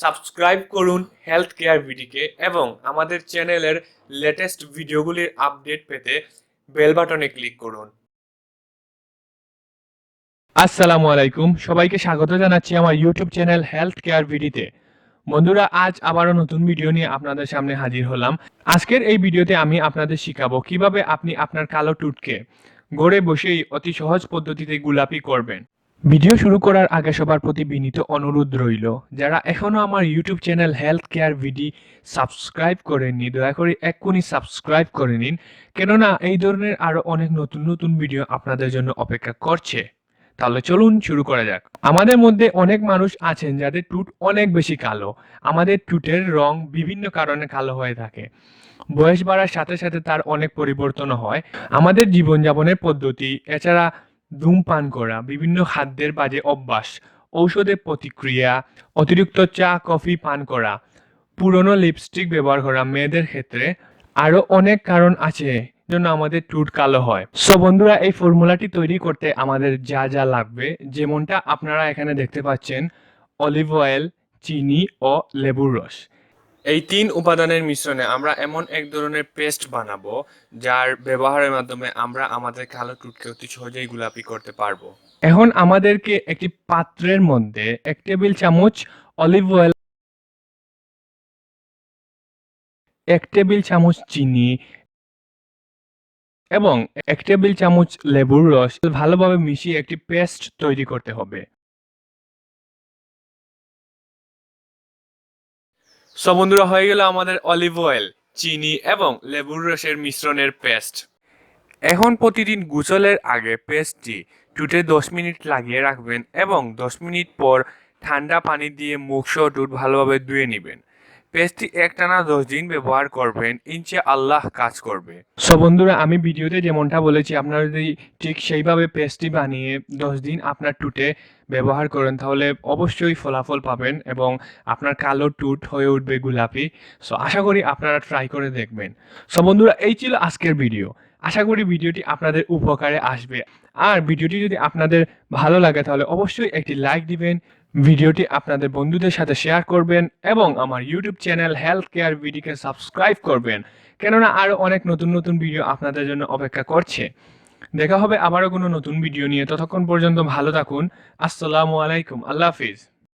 Subscribe করুন health care ভিডিকে এবং আমাদের চ্যানেলের লেটেস্ট ভিডিওগুলির আপডেট পেতে বেল বাটনে ক্লিক করুন। আসসালামু আলাইকুম। সবাইকে স্বাগত জানাচ্ছি আমার ইউটিউব চ্যানেল হেলথ কেয়ার ভিডিতে বন্ধুরা, আজ আবারও নতুন ভিডিও নিয়ে আপনাদের সামনে হাজির হলাম। আজকের এই ভিডিওতে আমি আপনাদের শিখাবো কীভাবে আপনি আপনার কালো টুটকে গড়ে বসেই অতি সহজ পদ্ধতিতে গুলাপি করবেন। ভিডিও শুরু করার আগে সবার প্রতি বিনীত অনুরোধ রইল। যারা এখনও আমার ইউটিউব চ্যানেল হেলথ কেয়ার ভিডি সাবস্ক্রাইব করেননি, দয়া করে এক্ষুনি সাবস্ক্রাইব করে নিন। কেননা এই ধরনের আরও অনেক নতুন নতুন ভিডিও আপনাদের জন্য অপেক্ষা করছে। তাহলে চলুন শুরু করা যাক। আমাদের মধ্যে অনেক মানুষ আছেন যাদের টুট অনেক বেশি কালো। আমাদের টুটের রং বিভিন্ন কারণে কালো হয়ে থাকে। বয়স বাড়ার সাথে সাথে তার অনেক পরিবর্তন হয়। আমাদের জীবনযাপনের পদ্ধতি, এছাড়া ধূমপান করা, বিভিন্ন খাদ্যের বাজে অভ্যাস, ঔষধের প্রতিক্রিয়া, অতিরিক্ত চা, কফি, পান করা, পুরনো লিপস্টিক ব্যবহার করা মেয়েদের ক্ষেত্রে আরও অনেক কারণ আছে জন্য আমাদের টুট কালো হয়। সো বন্ধুরা, এই ফর্মুলাটি তৈরি করতে আমাদের যা যা লাগবে, যেমনটা আপনারা এখানে দেখতে পাচ্ছেন অলিভ অয়েল চিনি ও লেবুর রস। এই তিন উপাদানের মিশ্রণে আমরা এমন এক ধরনের পেস্ট বানাবো, যার ব্যবহারের মাধ্যমে আমরা আমাদের কালো টুটকে অতি সহজেই গোলাপি করতে পারব। এখন আমাদেরকে একটি পাত্রের মধ্যে এক টেবিল চামচ অলিভ অয়েল, এক টেবিল চামচ চিনি এবং এক টেবিল চামচ লেবুর রস, ভালোভাবে মিশিয়ে একটি পেস্ট তৈরি করতে হবে। সো বন্ধুরা, হয়ে গেল আমাদের অলিভ অয়েল চিনি এবং লেবুর রসের মিশ্রণের পেস্ট এখন প্রতিদিন গুচলের আগে পেস্টটি টুটে দশ মিনিট লাগিয়ে রাখবেন এবং দশ মিনিট পর ঠান্ডা পানি দিয়ে মুখ সহ টুট ভালোভাবে ধুয়ে নেবেন। পেস্টটি একটানা দশ দিন ব্যবহার করবেন, ইনশা আল্লাহ কাজ করবে। সো বন্ধুরা, আমি ভিডিওতে যেমনটা বলেছি, আপনারা যদি ঠিক সেইভাবে পেস্টটি বানিয়ে দশ দিন আপনার টুটে ব্যবহার করেন, তাহলে অবশ্যই ফলাফল পাবেন এবং আপনার কালো টুট হয়ে উঠবে গোলাপি। সো আশা করি আপনারা ট্রাই করে দেখবেন। সো বন্ধুরা, এই ছিল আজকের ভিডিও। আশা করি ভিডিওটি আপনাদের উপকারে আসবে। আর ভিডিওটি যদি আপনাদের ভালো লাগে, তাহলে অবশ্যই একটি লাইক দিবেন ভিডিওটি আপনাদের বন্ধুদের সাথে শেয়ার করবেন এবং আমার ইউটিউব চ্যানেল হেলথ কেয়ার ভিডিওকে সাবস্ক্রাইব করবেন। কেননা আরও অনেক নতুন নতুন ভিডিও আপনাদের জন্য অপেক্ষা করছে। দেখা হবে আবারও কোনো নতুন ভিডিও নিয়ে। ততক্ষণ পর্যন্ত ভালো থাকুন। আসসালামু আলাইকুম। আল্লাহ হাফিজ।